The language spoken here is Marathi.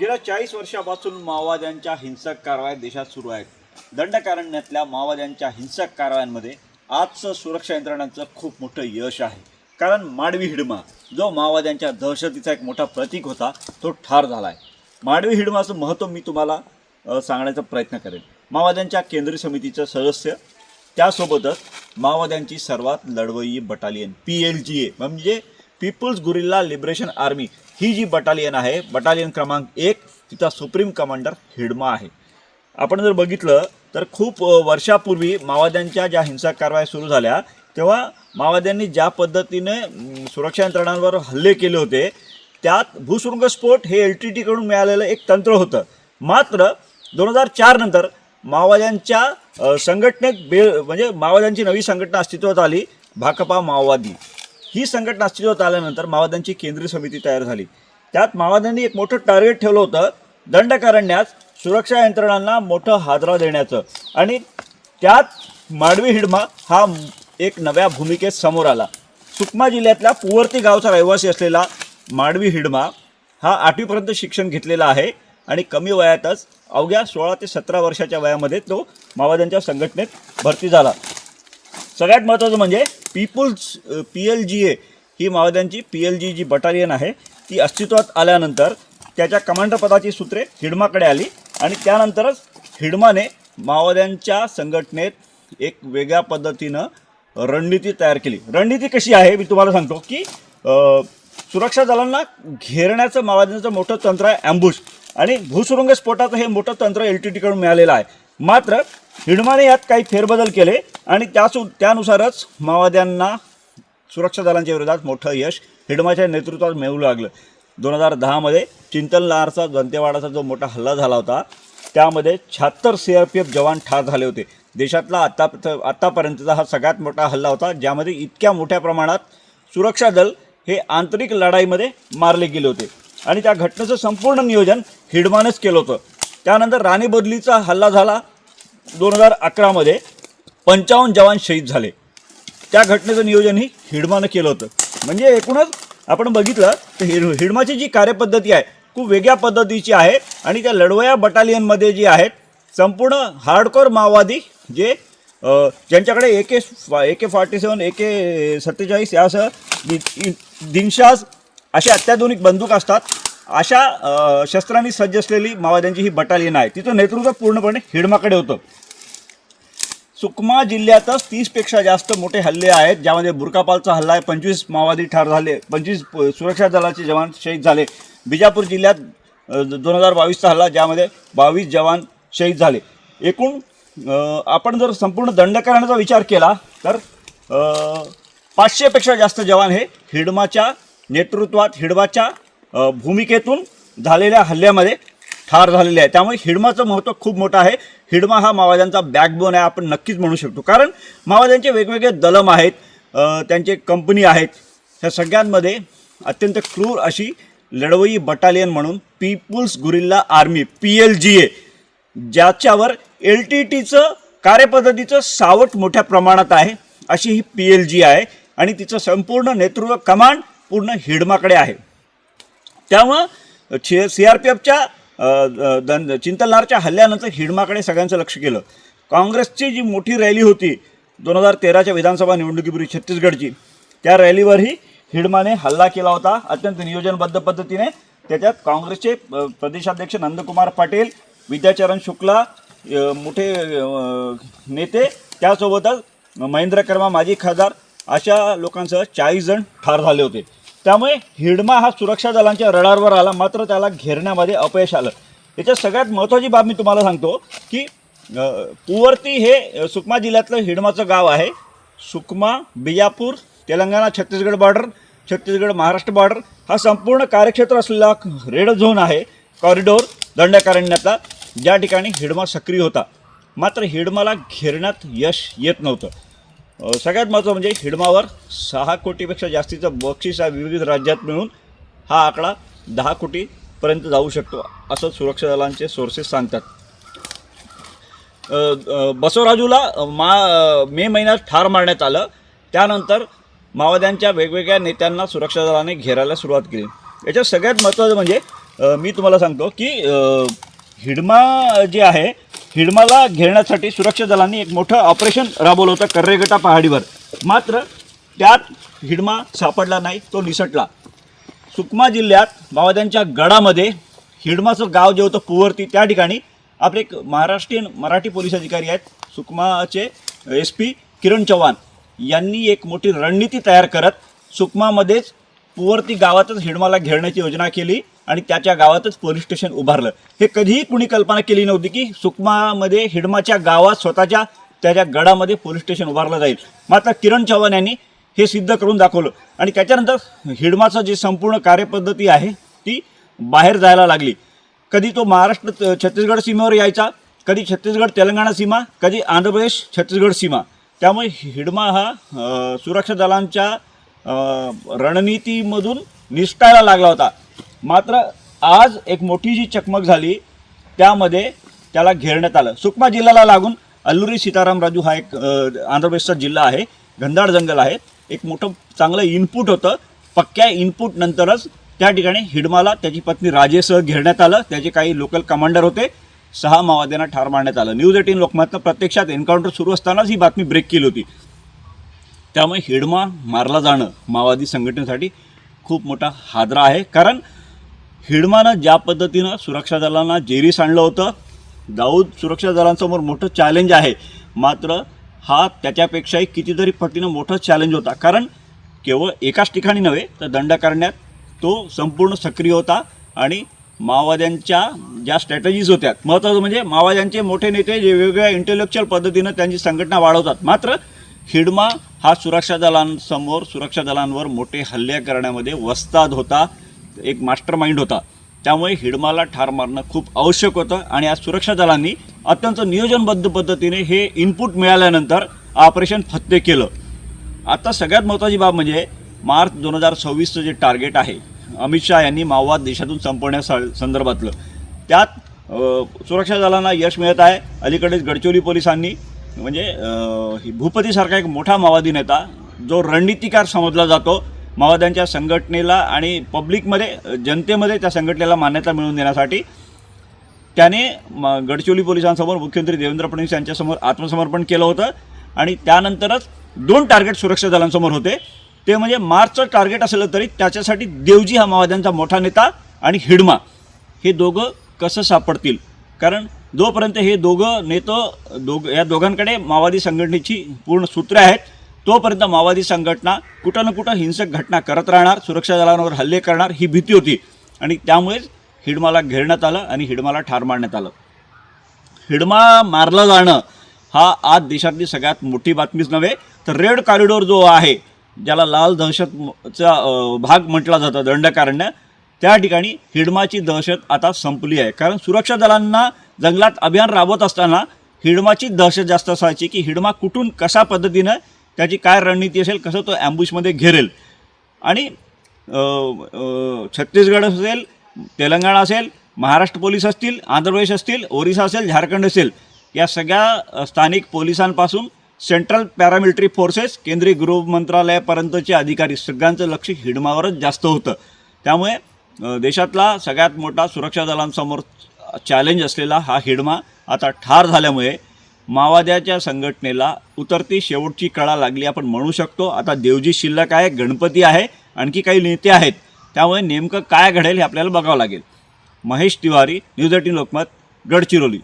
गेल्या चाळीस वर्षापासून माओवाद्यांच्या हिंसक कारवाया देशात सुरू आहेत. दंडकारण्यातल्या माओवाद्यांच्या हिंसक कारवायांमध्ये आजचं सुरक्षा यंत्रणांचं खूप मोठं यश आहे. कारण माडवी हिडमा जो माओवाद्यांच्या दहशतीचा एक मोठा प्रतीक होता तो ठार झाला आहे माडवी हिडमाचं महत्त्व मी तुम्हाला सांगण्याचा प्रयत्न करेन. माओवाद्यांच्या केंद्रीय समितीचं सदस्य त्यासोबतच माओवाद्यांची सर्वात लढवयी battalion P L G A म्हणजे पीपल्स गुरिल्ला लिबरेशन आर्मी ही जी बटालियन आहे बटालियन क्रमांक एक तिचा सुप्रीम कमांडर हिडमा आहे. आपण जर बघितलं तर खूप वर्षापूर्वी माओवाद्यांच्या ज्या हिंसक कारवाया सुरू झाल्या तेव्हा माओवाद्यांनी ज्या पद्धतीने सुरक्षा यंत्रणांवर हल्ले केले होते त्यात भूसुरुंगस्फोट हे एल टी टीकडून मिळालेलं एक तंत्र होतं. मात्र दोन हजार चार नंतर माओवाद्यांच्या संघटनेत बे म्हणजे माओवाद्यांची नवी संघटना अस्तित्वात आली भाकपा माओवादी. ही संघटना अस्तित्वात आल्यानंतर माओवाद्यांची केंद्रीय समिती तयार झाली. त्यात माओवाद्यांनी एक मोठं टार्गेट ठेवलं होतं दंडकारण्यास सुरक्षा यंत्रणांना मोठं हादरा देण्याचं. आणि त्यात माडवी हिडमा हा एक नव्या भूमिकेत समोर आला. सुकमा जिल्ह्यातल्या पुवर्ती गावचा रहिवासी असलेला माडवी हिडमा हा आठवीपर्यंत शिक्षण घेतलेला आहे आणि कमी वयातच अवघ्या सोळा ते सतरा वर्षाच्या वयामध्ये तो माओवाद्यांच्या संघटनेत भरती झाला. सगळ्यात महत्त्वाचं म्हणजे People's P L G A he माओवाद्यांची P L G G battalion आहे ती अस्तित्वात आल्यानंतर त्याच्या कमांडर पदाची सूत्रे हिडमाकडे आली आणि त्यानंतरच हिडमाने माओवाद्यांच्या संघटनेत एक वेगळ्या पद्धतीनं रणनीती तयार केली. रणनीती कशी आहे? मी तुम्हाला सांगतो की सुरक्षा दलांना घेरण्याचं माओवाद्यांचं मोठं तंत्र आहे ॲम्बुश आणि भूसुरुंग स्फोटाचं हे मोठं तंत्र एल टी टीकडून मिळालेलं आहे. मात्र हिडमाने यात काही फेरबदल केले आणि त्यासु त्यानुसारच माओवाद्यांना सुरक्षा दलांच्या विरोधात मोठं यश हिडमाच्या नेतृत्वात मिळू लागलं. दोन हजार दहामध्ये चिंतनलारचा दंतेवाडाचा जो मोठा हल्ला झाला होता त्यामध्ये शहात्तर सी आर पी एफ जवान ठार झाले होते. देशातला आत्ता आत्तापर्यंतचा हा सगळ्यात मोठा हल्ला होता ज्यामध्ये इतक्या मोठ्या प्रमाणात सुरक्षा दल हे आंतरिक लढाईमध्ये मारले गेले होते. आणि त्या घटनेचं संपूर्ण नियोजन हिडमानेच केलं होतं. त्यानंतर राणी बदलीचा हल्ला झाला दोन हजार अकरामध्ये पंचावन्न जवान शहीद झाले. त्या घटनेचं नियोजनही हिडमानं केलं होतं. म्हणजे एकूणच आपण बघितलं तर हिड हिडमाची जी कार्यपद्धती आहे खूप वेगळ्या पद्धतीची आहे आणि त्या लढवया बटालियनमध्ये जी आहेत संपूर्ण हार्डकोर माओवादी जे ज्यांच्याकडे ए के ए के फॉर्टी सेवन ए के सत्तेचाळीस यासह दिनशाज अशा अत्याधुनिक बंदूक असतात अशा शस्त्रांनी सज्ज असलेली माओवाद्यांची ही बटालियन आहे. तिचं नेतृत्व पूर्णपणे हिडमाकडे होतं. सुकमा जिल्ह्यातच तीसपेक्षा जास्त मोठे हल्ले आहेत ज्यामध्ये बुरकापालचा हल्ला आहे पंचवीस माओवादी ठार झाले पंचवीस सुरक्षा दलाचे जवान शहीद झाले. बिजापूर जिल्ह्यात दोन हजार बावीसचा हल्ला ज्यामध्ये बावीस जवान शहीद झाले. एकूण आपण जर संपूर्ण दंडकरणाचा विचार केला तर पाचशेपेक्षा जास्त जवान हे हिडमाच्या नेतृत्वात हिडमाच्या भूमिकेतून झालेल्या हल्ल्यामध्ये ठार झालेले आहे त्यामुळे हिडमाचं महत्त्व खूप मोठं आहे. हिडमा हा माओवाद्यांचा बॅकबोन आहे आपण नक्कीच म्हणू शकतो. कारण माओवाद्यांचे वेगवेगळे दलम आहेत त्यांचे कंपनी आहेत. ह्या सगळ्यांमध्ये अत्यंत क्रूर अशी लढवई बटालियन म्हणून People's guerrilla army P L G A ज्याच्यावर एल टी टीचं कार्यपद्धतीचं सावट मोठ्या प्रमाणात आहे अशी ही पी एल जी आहे आणि तिचं संपूर्ण नेतृत्व कमांड पूर्ण हिडमाकडे आहे. त्यामुळं सी आर पी एफच्या चिंतलनारच्या हल्ल्यानंतर हिडमाकडे सगळ्यांचं लक्ष केलं. काँग्रेसची जी मोठी रॅली होती दोन हजार तेराच्या विधानसभा निवडणुकीपूर्वी छत्तीसगडची त्या रॅलीवरही हिडमाने हल्ला केला होता. अत्यंत नियोजनबद्ध पद्धतीने त्याच्यात काँग्रेसचे प्रदेशाध्यक्ष नंदकुमार पाटील विद्याचरण शुक्ला मोठे नेते त्यासोबतच महेंद्र कर्मा माजी खासदार अशा लोकांसह चाळीस जण ठार झाले होते. त्यामुळे हिडमा हा सुरक्षा दलांच्या रडारवर आला. मात्र त्याला घेरण्यामध्ये अपयश आलं. याच्यात सगळ्यात महत्त्वाची बाब मी तुम्हाला सांगतो की पुवर्ती हे सुकमा जिल्ह्यातलं हिडमाचं गाव आहे. सुकमा बिजापूर तेलंगणा छत्तीसगड बॉर्डर छत्तीसगड महाराष्ट्र बॉर्डर हा संपूर्ण कार्यक्षेत्र असलेला रेड झोन आहे कॉरिडोर दंडकारण्यातला. ज्या ठिकाणी हिडमा सक्रिय होता. मात्र हिडमाला घेरण्यात यश येत नव्हतं. सगळ्यात महत्त्वाचं म्हणजे हिडमावर सहा कोटीपेक्षा जास्तीचं बक्षीस हा विविध राज्यात मिळून हा आकडा दहा कोटीपर्यंत जाऊ शकतो असं सुरक्षा दलांचे सोर्सेस सांगतात. बसवराजूला मा मे महिन्यात ठार मारण्यात आलं. त्यानंतर माओवाद्यांच्या वेगवेगळ्या नेत्यांना सुरक्षा दलाने घेरायला सुरुवात केली. याच्यात सगळ्यात महत्त्वाचं म्हणजे मी तुम्हाला सांगतो की हिडमा जे आहे हिडमाला घेण्यासाठी सुरक्षा दलांनी एक मोठं ऑपरेशन राबवलं होतं कर्रेगटा पहाडीवर. मात्र त्यात हिडमा सापडला नाही तो निसटला. सुकमा जिल्ह्यात माओवाद्यांच्या गडामध्ये हिडमाचं गाव जे होतं पुवरती त्या ठिकाणी आपले एक महाराष्ट्रीयन मराठी पोलीस अधिकारी आहेत सुकमाचे एस पी किरण चव्हाण. यांनी एक मोठी रणनीती तयार करत सुकमामध्येच पुवरती गावातच हिडमाला घेरण्याची योजना केली. आणि त्याच्या गावातच पोलीस स्टेशन उभारलं. हे कधीही कुणी कल्पना केली नव्हती की सुकमामध्ये हिडमाच्या गावात स्वतःच्या त्याच्या गडामध्ये पोलीस स्टेशन उभारलं जाईल. मात्र किरण चव्हाण यांनी हे सिद्ध करून दाखवलं. आणि त्याच्यानंतर हिडमाचं जे संपूर्ण कार्यपद्धती आहे ती बाहेर जायला लागली. कधी तो महाराष्ट्र त- छत्तीसगड सीमेवर यायचा कधी छत्तीसगड तेलंगणा सीमा कधी आंध्र प्रदेश छत्तीसगड सीमा. त्यामुळे हिडमा हा सुरक्षा दलांच्या रणनीतीमधून निसटायला लागला होता. मात्र आज एक मोठी जी चकमक झाली त्यामध्ये त्याला घेरण्यात आलं. सुकमा जिल्ह्याला लागून अल्लुरी सीताराम राजू हा एक आंध्र प्रदेशचा जिल्हा आहे घनदाड जंगल आहे. एक मोठं चांगलं इनपुट होतं. पक्क्या इनपुट नंतरच त्या ठिकाणी हिडमाला त्याची पत्नी राजेसह घेरण्यात आलं. त्याचे काही लोकल कमांडर होते. सहा माओवाद्यांना ठार मारण्यात आलं. न्यूज एटीन लोकमतनं प्रत्यक्षात एन्काउंटर सुरू असतानाच ही बातमी ब्रेक केली होती. त्यामुळे हिडमा मारला जाणं माओवादी संघटनेसाठी खूप मोठा हादरा आहे. कारण हिडमानं ज्या पद्धतीनं सुरक्षा दलांना जेरीस आणलं होतं दाऊद सुरक्षा दलांसमोर मोठं चॅलेंज आहे. मात्र हा त्याच्यापेक्षाही कितीतरी पटीनं मोठं चॅलेंज होता. कारण केवळ एकाच ठिकाणी नव्हे तर दंड करण्यात तो संपूर्ण सक्रिय होता आणि माओवाद्यांच्या ज्या स्ट्रॅटजीज होत्या महत्त्वाचं म्हणजे माओवाद्यांचे मोठे नेते जे वेगवेगळ्या इंटेलेक्च्युअल पद्धतीनं त्यांची संघटना वाढवतात. मात्र हिडमा हा सुरक्षा दलांसमोर सुरक्षा दलांवर मोठे हल्ले करण्यामध्ये वस्ताद होता. एक मास्टर माइंड होता. त्यामुळे हिडमाला ठार मारणं खूप आवश्यक होतं आणि आज सुरक्षा दलांनी अत्यंत नियोजनबद्ध पद्धतीने हे इनपुट मिळाल्यानंतर ऑपरेशन फत्ते केलं. आता सगळ्यात महत्त्वाची बाब म्हणजे मार्च दोन हजार सव्वीसचं जे टार्गेट आहे अमित शहा यांनी माओवाद देशातून संपवण्यासा संदर्भातलं. त्यात सुरक्षा दलांना यश मिळत आहे. अलीकडेच गडचिरोली पोलिसांनी म्हणजे ही भूपतीसारखा एक मोठा माओवादी नेता जो रणनीतिकार समजला जातो माओवाद्यांच्या संघटनेला आणि पब्लिकमध्ये जनतेमध्ये त्या संघटनेला मान्यता मिळवून देण्यासाठी त्याने म- गडचिरोली पोलिसांसमोर मुख्यमंत्री देवेंद्र फडणवीस यांच्यासमोर आत्मसमर्पण केलं होतं. आणि त्यानंतरच दोन टार्गेट सुरक्षा दलांसमोर होते. ते म्हणजे मार्चचं टार्गेट असलं तरी त्याच्यासाठी देवजी हा माओवाद्यांचा मोठा नेता आणि हिडमा. हे दोघं कसं सापडतील? कारण जोपर्यंत हे दोघं नेतं दोघ या दोघांकडे माओवादी संघटनेची पूर्ण सूत्रे आहेत तोपर्यंत माओवादी संघटना कुठं ना कुठं हिंसक घटना करत राहणार सुरक्षा दलांवर हल्ले करणार ही भीती होती. आणि त्यामुळेच हिडमाला घेरण्यात आलं आणि हिडमाला ठार मारण्यात आलं. हिडमा मारलं जाणं हा आज देशातली सगळ्यात मोठी बातमीच नव्हे तर रेड कॉरिडॉर जो आहे ज्याला लाल दहशतचा भाग म्हटला जातं दंडकारण्य त्या ठिकाणी हिडमाची दहशत आता संपली आहे. कारण सुरक्षा दलांना जंगलात अभियान राबवत असताना हिडमाची दहशत जास्त असायची की हिडमा कुठून कशा पद्धतीनं त्याची काय रणनीती असेल कसं तो ॲम्बुशमध्ये घेरेल. आणि छत्तीसगड असेल तेलंगणा असेल महाराष्ट्र पोलीस असतील आंध्र प्रदेश असतील ओरिसा असेल झारखंड असेल या सगळ्या स्थानिक पोलिसांपासून सेंट्रल पॅरामिलिटरी फोर्सेस केंद्रीय गृह मंत्रालयापर्यंतचे अधिकारी सगळ्यांचं लक्ष हिडमावरच जास्त होतं. त्यामुळे देशातला सगळ्यात मोठा सुरक्षा दलांसमोर चॅलेंज असलेला हा हिडमा आता ठार झाल्यामुळे माओवाद्याच्या संघटनेला उतरती शेवटची कळा लागली. आपण म्हणू शकतो आता देवजी शिल्लक आहे गणपती आहे आणखी काही नेते आहेत. त्यामुळे नेमकं काय घडेल हे आपल्याला बघावं लागेल. Mahesh Tiwari news eighteen Lokmat Gadchiroli.